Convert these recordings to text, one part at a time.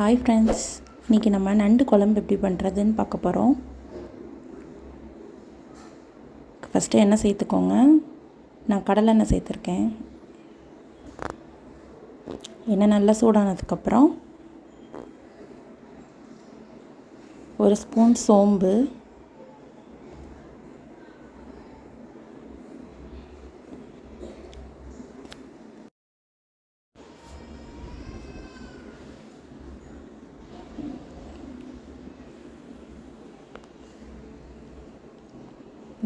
Hi friends இன்றைக்கி நம்ம நண்டு குழம்பு எப்படி பண்ணுறதுன்னு பார்க்க போகிறோம் ஃபஸ்ட்டு எண்ணெய் சேர்த்துக்கோங்க? நான் கடலெண்ணெய் சேர்த்துருக்கேன். எண்ணெய் நல்லா சூடானதுக்கப்புறம் ஒரு ஸ்பூன் சோம்பு.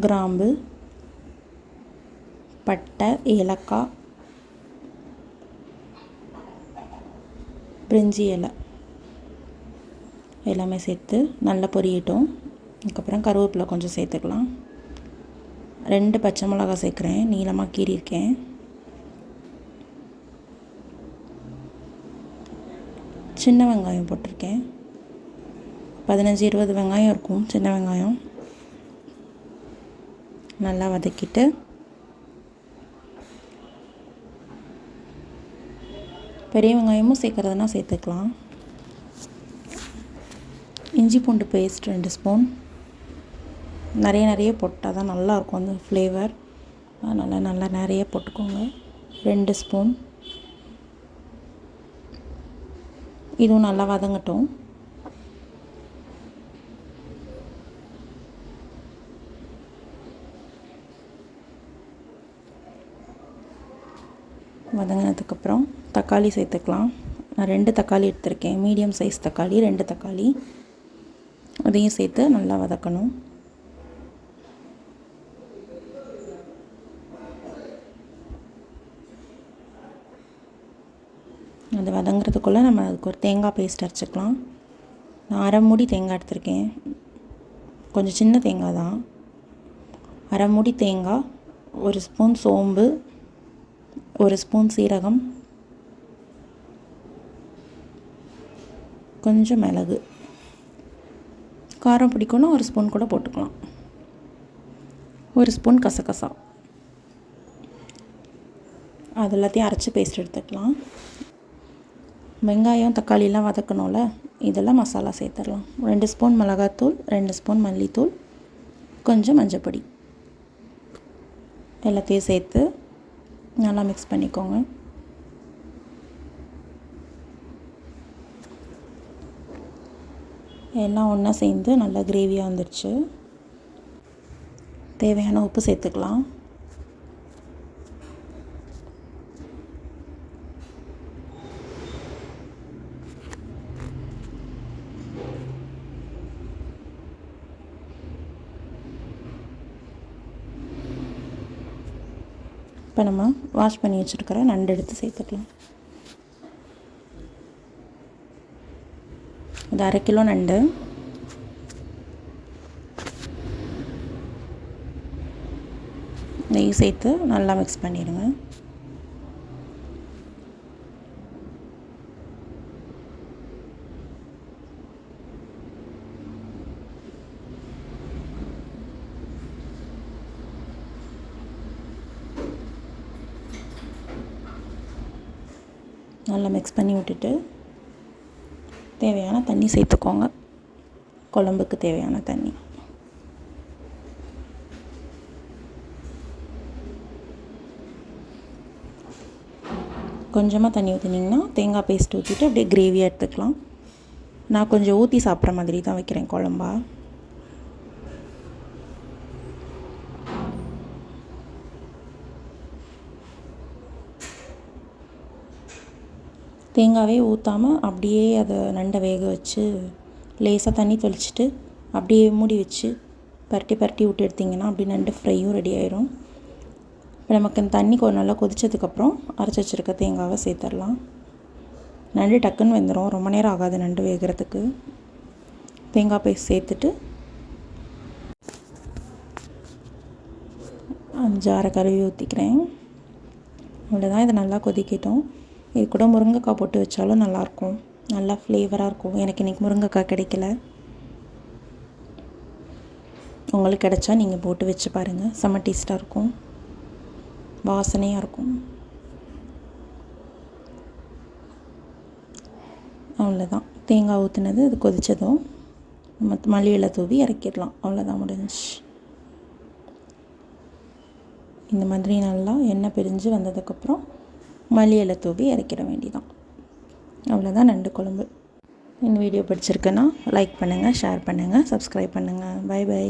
கிராம்பு பட்டை ஏலக்காய் பிரிஞ்சி இலை. எல்லாமே சேர்த்து நல்லா பொரியட்டும். அதுக்கப்புறம் கருவேப்பிலை கொஞ்சம் சேர்த்துக்கலாம். ரெண்டு பச்சை மிளகா சேர்க்குறேன். நீளமாக கீறியிருக்கேன் சின்ன வெங்காயம் போட்டிருக்கேன். பதினஞ்சு இருபது வெங்காயம் இருக்கும். சின்ன வெங்காயம். நல்லா வதக்கிட்டு பெரிய வெங்காயமும் சேர்க்குறதுனா சேர்த்துக்கலாம். இஞ்சி பூண்டு பேஸ்ட் ரெண்டு ஸ்பூன். நிறைய நிறைய போட்டால் தான் நல்லாயிருக்கும் அந்த ஃப்ளேவர். அதனால் நல்லா நிறைய போட்டுக்கோங்க. ரெண்டு ஸ்பூன். இதுவும் நல்லா வதங்கட்டும். வதங்கினதுக்கப்புறம் தக்காளி சேர்த்துக்கலாம். நான் ரெண்டு தக்காளி எடுத்திருக்கேன். மீடியம் சைஸ் தக்காளி ரெண்டு தக்காளி. அதையும் சேர்த்து நல்லா வதக்கணும். அது வதங்குறதுக்குள்ளே நம்ம அதுக்கு ஒரு தேங்காய் பேஸ்ட் அரைச்சிக்கலாம். நான் அரை மூடி தேங்காய் எடுத்திருக்கேன். கொஞ்சம் சின்ன தேங்காய் தான். அரை மூடி தேங்காய் ஒரு ஸ்பூன் சோம்பு ஒரு ஸ்பூன் சீரகம் கொஞ்சம் மிளகு காரம் பிடிக்கும்னா ஒரு ஸ்பூன் கூட போட்டுக்கலாம். ஒரு ஸ்பூன் கசகசா. அது எல்லாத்தையும் அரைச்சி பேஸ்ட் எடுத்துக்கலாம். வெங்காயம் தக்காளிலாம் வதக்கணும்ல இதெல்லாம் மசாலா சேர்த்துடலாம். ரெண்டு ஸ்பூன் மிளகாத்தூள் ரெண்டு ஸ்பூன் மல்லித்தூள் கொஞ்சம் மஞ்சப்பொடி. எல்லாத்தையும் சேர்த்து நல்லா மிக்ஸ் பண்ணிக்கோங்க. எல்லாம் ஒன்றா சேர்ந்து நல்லா கிரேவியாக வந்துடுச்சு தேவையான உப்பு சேர்த்துக்கலாம். இப்போ நம்ம வாஷ் பண்ணி வச்சுருக்கிற நண்டு எடுத்து சேர்த்துக்கலாம். இது அரை கிலோ நண்டு. நெய் சேர்த்து நல்லா மிக்ஸ் பண்ணிடுங்க. நல்லா மிக்ஸ் பண்ணி விட்டுட்டு தேவையான தண்ணி சேர்த்துக்கோங்க. குழம்புக்கு தேவையான தண்ணி. கொஞ்சமாக தண்ணி ஊற்றினீங்கன்னா தேங்காய் பேஸ்ட் ஊற்றிட்டு அப்படியே கிரேவியாக எடுத்துக்கலாம். நான் கொஞ்சம் ஊற்றி சாப்பிட்ற மாதிரி தான் வைக்கிறேன் குழம்பா. தேங்காவே ஊற்றாமல் அப்படியே அதை நண்டை வேக வச்சு லேசாக தண்ணி தெளிச்சிட்டு அப்படியே மூடி வச்சு பரட்டி பரட்டி விட்டு எடுத்திங்கன்னா அப்படி நண்டு ஃப்ரையும் ரெடி ஆயிரும். இப்போ நமக்கு இந்த தண்ணி கொஞ்சம் நல்லா கொதித்ததுக்கப்புறம் அரைச்சி வச்சுருக்க தேங்காவை சேர்த்துடலாம். நண்டு டக்குன்னு வெந்துடும் ரொம்ப நேரம் ஆகாது நண்டு வேகிறதுக்கு. தேங்காய் பேஸ்ட் சேர்த்துட்டு அஞ்சாறு கருவி ஊற்றிக்கிறேன் அவ்வளோதான் இதை நல்லா கொதிக்கிட்டோம். இது கூட முருங்கைக்காய் போட்டு வச்சாலும் நல்லாயிருக்கும். நல்லா ஃப்ளேவராக இருக்கும். எனக்கு இன்றைக்கி முருங்கைக்காய் கிடைக்கல. உங்களுக்கு கிடைச்சா நீங்கள் போட்டு வச்சு பாருங்கள் செம்ம டேஸ்ட்டாக இருக்கும். வாசனையாக இருக்கும். அவ்வளோதான் தேங்காய் ஊற்றுனது அது கொதித்ததும் நம்ம மல்லியில் தூவி இறக்கிடலாம். அவ்வளோதான் முடிஞ்சிச்சு. இந்த மாதிரி நல்லா எண்ணெய் பிரிஞ்சு வந்ததுக்கப்புறம் மல்லி இலை தூவி இறக்கிட வேண்டிதான். அவ்வளோதான் நண்டு குழம்பு. இந்த வீடியோ பிடிச்சிருக்குன்னா லைக் பண்ணுங்கள் ஷேர் பண்ணுங்கள் சப்ஸ்கிரைப் பண்ணுங்கள் பை பை